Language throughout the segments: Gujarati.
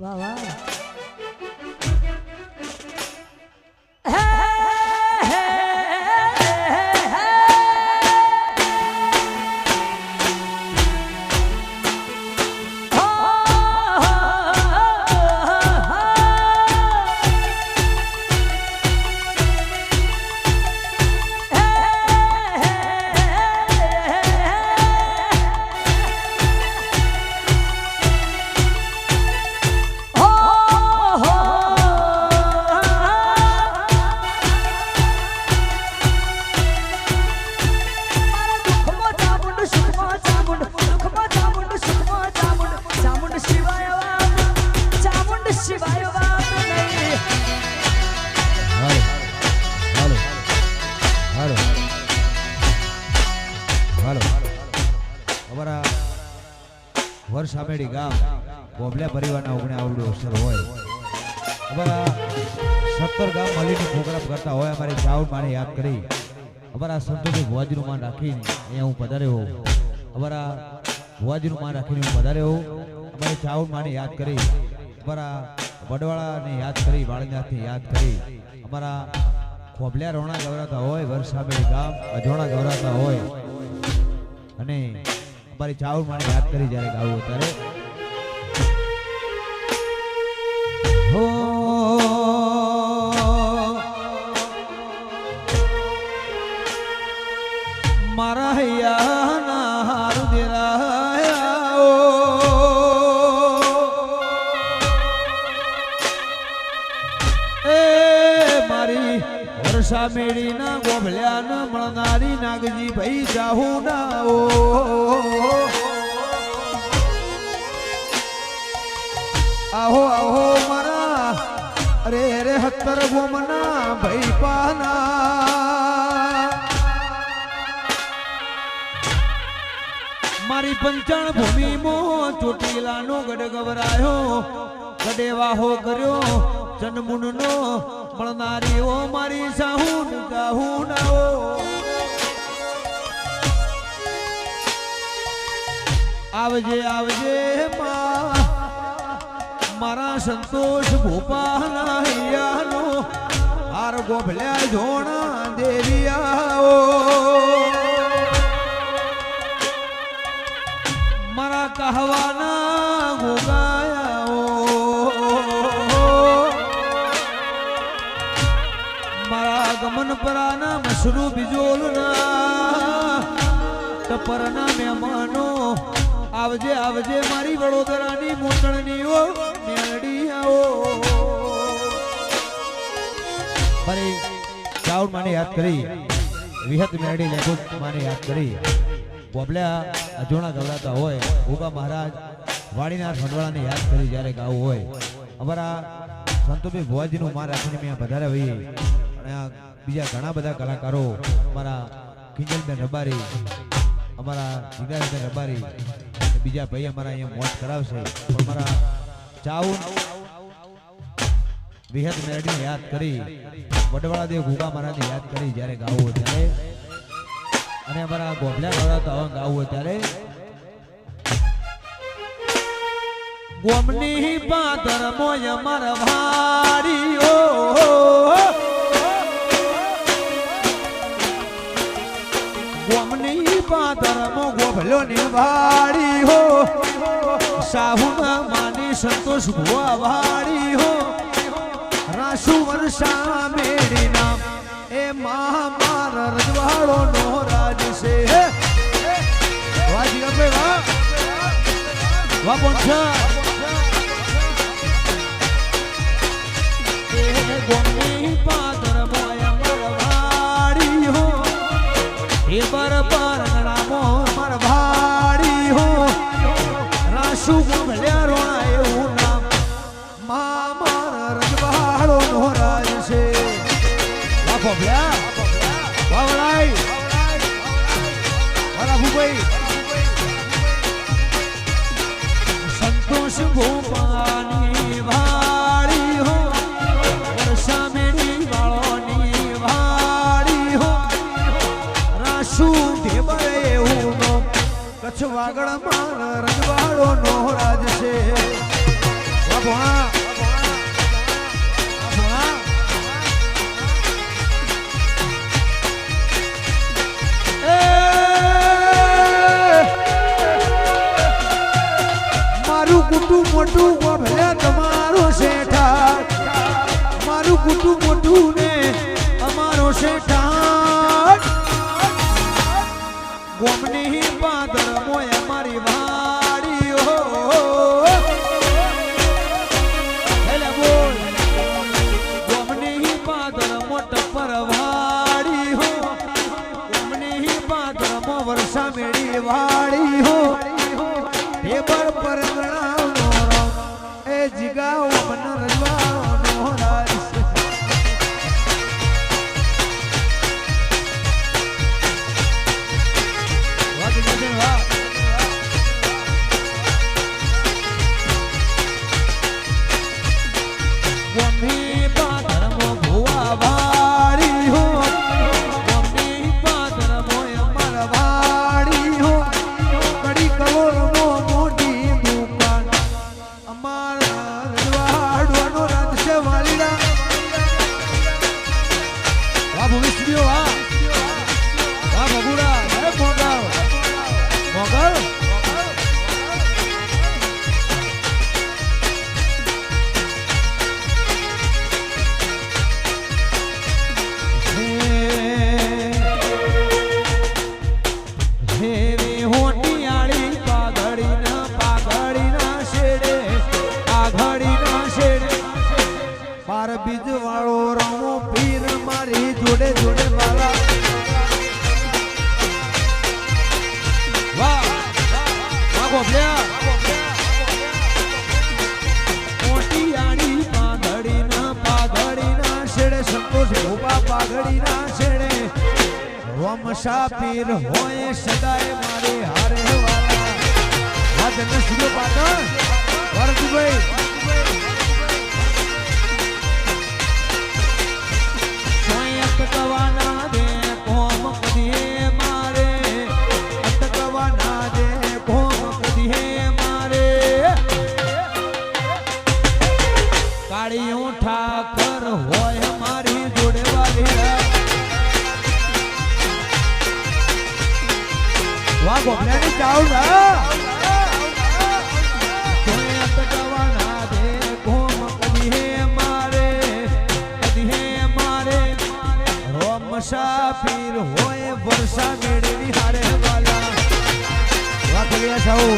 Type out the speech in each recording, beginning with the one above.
વાહ વાહ આમેડી ગામ બોબલિયા પરિવારના ઓગણે આવડું અવસર હોય. અમારા સત્તર ગામ મળીને પ્રોગ્રામ કરતા હોય, અમારી ચાઉડ માને યાદ કરી. અમારા સંતોષી ભુવાજીનું માન રાખીને અહીંયા હું પધાર્યો હોઉં. અમારા ભુવાજીનું માન રાખીને હું પધાર્યો હોઉં. અમારી ચાઉડ માને યાદ કરી. અમારા વડવાળાને યાદ કરી, વાળીનાથને યાદ કરી. અમારા ખોબલિયા રોણા ગવરાતા હોય વરસામેડી ગામ, અજોણા ગવરાતા હોય. અને અમારી ચાઉર માને યાદ કરી જ્યારે ગાવું ત્યારે વર્ષા મેળી ના ગોભલ્યા ન મળનારી નાગજી ભાઈ જાહુ ના ઓ. આહો આહો મારા અરે રે હત્તર ગોમના ભાઈ પાના મારી પંચણ ભૂમિ મો ચોટીલાનો ગઢ ગવરાયો ગઢે વાહો કર્યો જન્મુન નો મળનારી ઓ મારી સાહુન ગાહુન આવજે આવજે મારા સંતોષ ભોપાના હૈયાનો. હાર ગોભલ્યા જોણા મારા કહવાના ગોગાયાઓ મારા ગમન પરાના મસરૂ બીજોલના ટપરના મહેમાનો, આવજે આવજે મારી વડોદરાની મોટણનીઓ મેળડી આવો મારી ચાઉડ માને યાદ કરી, વિહત મેળડી લેખો માને યાદ કરી. બોબલ્યા અજોણા ગવડાતા હોય ઉગા મહારાજ વાડીનાથ ઠંડવાળાને યાદ કરી જ્યારે ગાવું હોય. અમારા સંતોભાઈ ભુવાજીનું માન રાખીને મેં વધારે હોઈએ. અને બીજા ઘણા બધા કલાકારો, અમારા કિંજલબેન રબારી, અમારા જીગાબેન રબારી બીજા ભાઈ અમારા અહીંયા મોજ કરાવશે. પણ અમારા ચાઉન વિહત મેરડીને યાદ કરી વડવાળા દેવ ગુગા મહારાજને યાદ કરી જ્યારે ગાવું ત્યારે અને અમારા ગોભલા ગવડાતા હોય ગાવું હોય ત્યારે ગોમની પાદર મોય મર ભારીઓ ગોમની પાદર મો ગોભલો ની વાડી હો સાહુના માની સંતોષ ભુવા વાડી હો રાસુ વર્ષા મેળી નામ એ મહામાર રજવાડો નો રાજ છે વાહ જીગરભાઈ વાહ વાહ પોંછા કચ્છ વાગડ વર્ષા પીર હોય વર્ષા મેળવી હારે વાલા વાત સાઉ.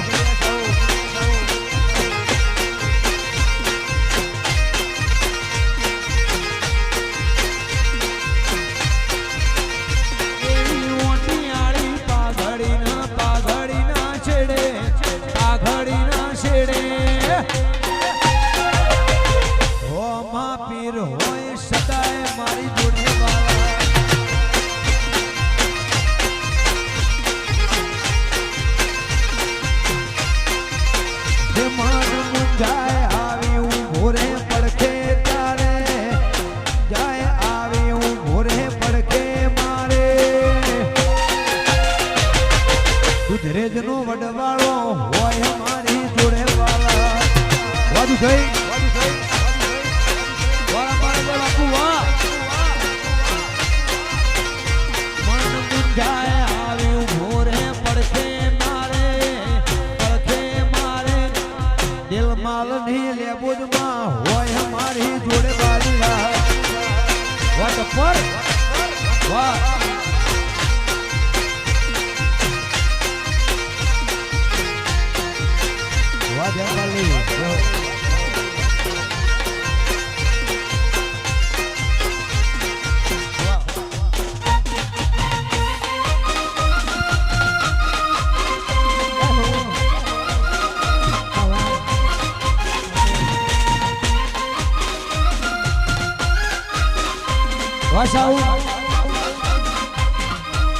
ભાષાઓ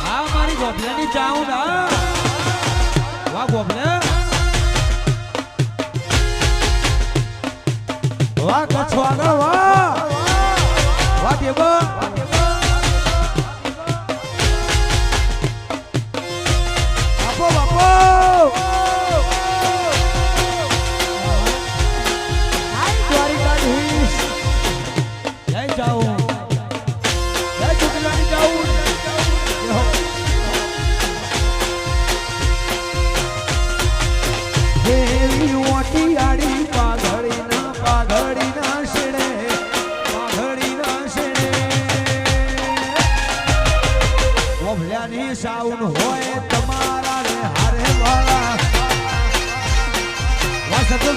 હા મારી ગોભલાની ચાઉ ના વાહ ગોભલા વાહ કચ્છ વાગા વાહ. વાહ દેવા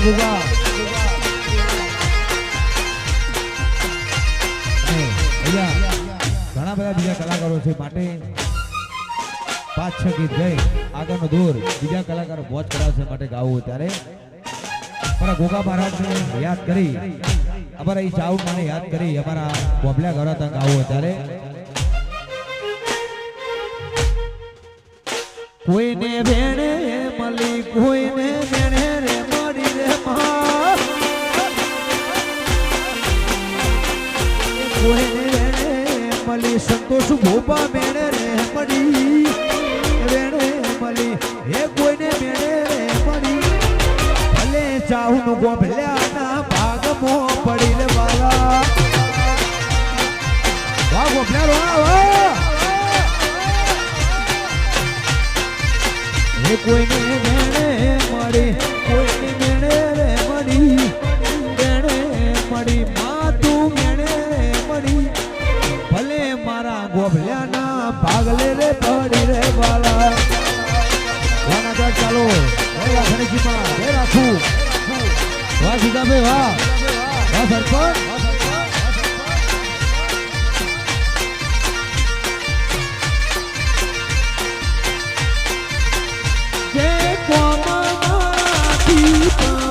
અહીંયા ઘણા બધા બીજા કલાકારો છે, માટે પાંચ છ ગીત ગઈ આગળનો દૂર. બીજા કલાકારો મોજ કરાવશે માટે ગાવું ત્યારે. અમારા ગોગા મહારાજને યાદ કરી. અમારા એ ચાઉ યાદ કરી. અમારા બોબલા ગૌરા તંગ ગાવું ત્યારે. કોઈને ભેણે મળી, કોઈને ભેણે મળી માં મળી સંતોષ ભોપા વેણે રે મળી વેણે મળી હે કોઈને વેણે રે મળી. ભલે ચાહું ગોભલ્યા વાહ વાહ હે કોઈને ગોભલ્યાના ભાગલે રે, પડી રે વાલા. વાના તો ચાલો. હે લાખણીજીમાં હે રાખું. વાહ સીતાભાઈ વાહ. વાહ સરપંચ. જે કોમમાંથી પાંતેના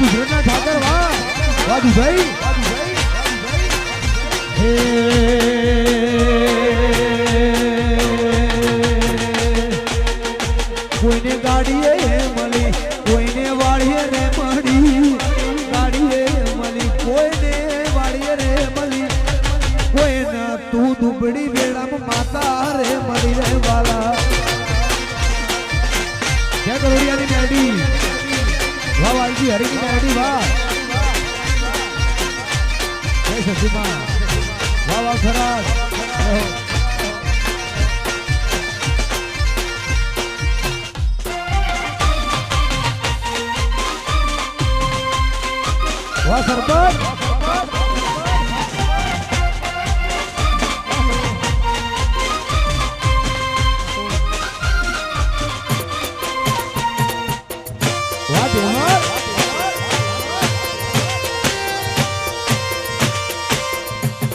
ગુજરાતના ઠાકર વાહ વાહ ભાઈ હે. વાહ વાલજી હરીની મેરડી વાહ જય સતીમાં વાહ વાહ ખરાબ વાહ સરપંચ વાહ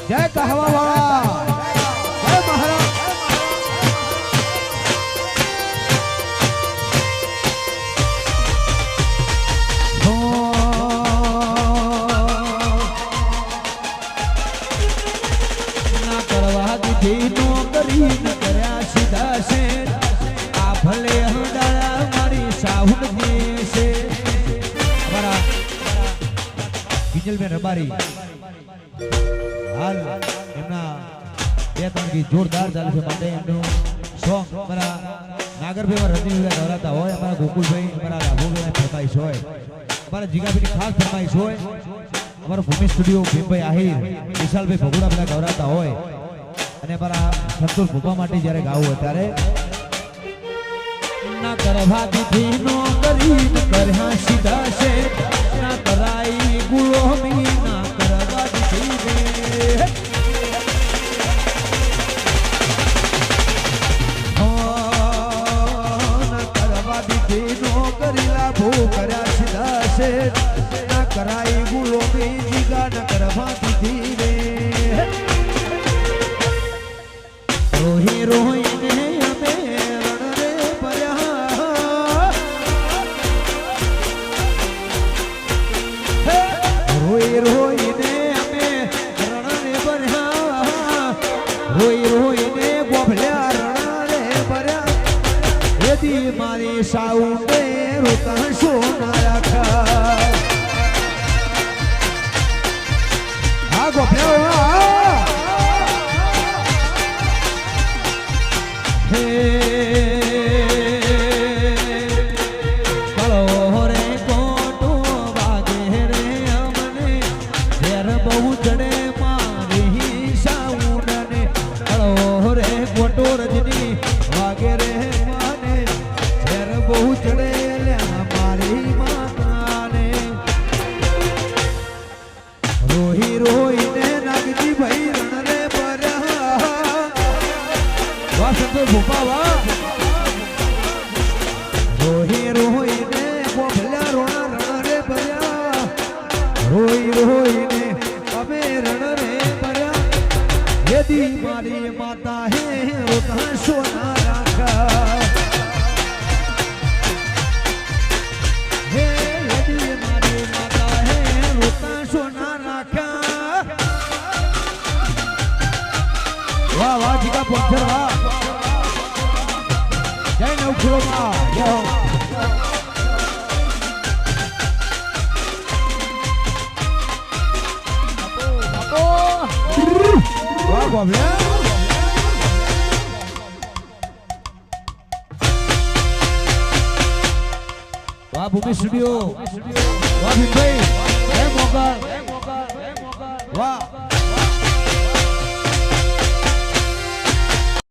સાહુન કહવા વાળા. કિંજલબેન રબારી. હાલ એમના બે, ત્રણ ગીત જોરદાર ચાલે છે માટે એમનું સોંગ અમારા નાગરભાઈમાં રજનીભાઈ ગવરાતા હોય, અમારા ગોકુલભાઈ, અમારા રાઘુભાઈ ફરમાઈશ હોય, અમારા જીગાભાઈની ખાસ ફરમાઈશ હોય. અમારો ભૂમિ સ્ટુડિયો ભીમભાઈ આહિર, વિશાલભાઈ ભગુડા બધા ગવરાતા હોય. અને અમારા સંતોષ ભૂપા માટે જ્યારે ગાવું હોય ત્યારે ના કરવા દીધી નો કરી કર્યા સીધા છે ના કરાઈ ગુલોમી વાહ વાહ, જીગા પથ્થર વાહ. જય નવખુલો માં, જય વાહ બાબલા વાહ, ભૂમિ સ્ટુડિયો. વાહ, ભીમભાઈ. જય મોગલ.